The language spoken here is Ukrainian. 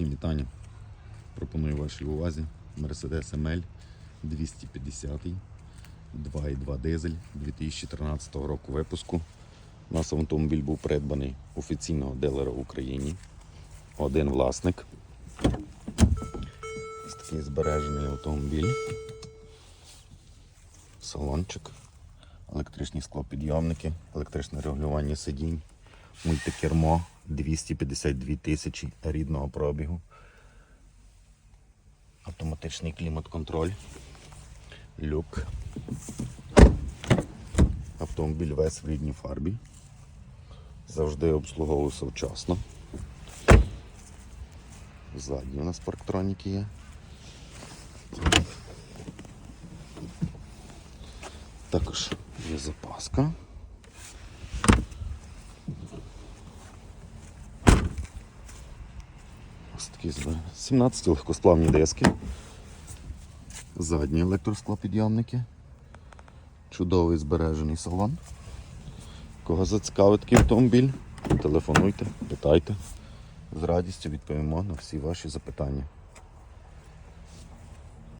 Всім вітання. Пропоную вашій увазі Mercedes ML 250 2.2 дизель 2013 року випуску. У нас автомобіль був придбаний офіційного дилера в Україні. Один власник. Ось такий збережений автомобіль. Салончик, електричні склопідйомники, електричне регулювання сидінь, мультикермо 252 тисячі рідного пробігу, автоматичний клімат-контроль, люк. Автомобіль весь в рідній фарбі. Завжди обслуговувався вчасно. Ззаді у нас парктроніки є. Також є запаска. Такі 17 легкосплавні диски. Задні електросклопідйомники. Чудовий збережений салон. Кого зацікавить такий автомобіль, телефонуйте, питайте. З радістю відповімо на всі ваші запитання.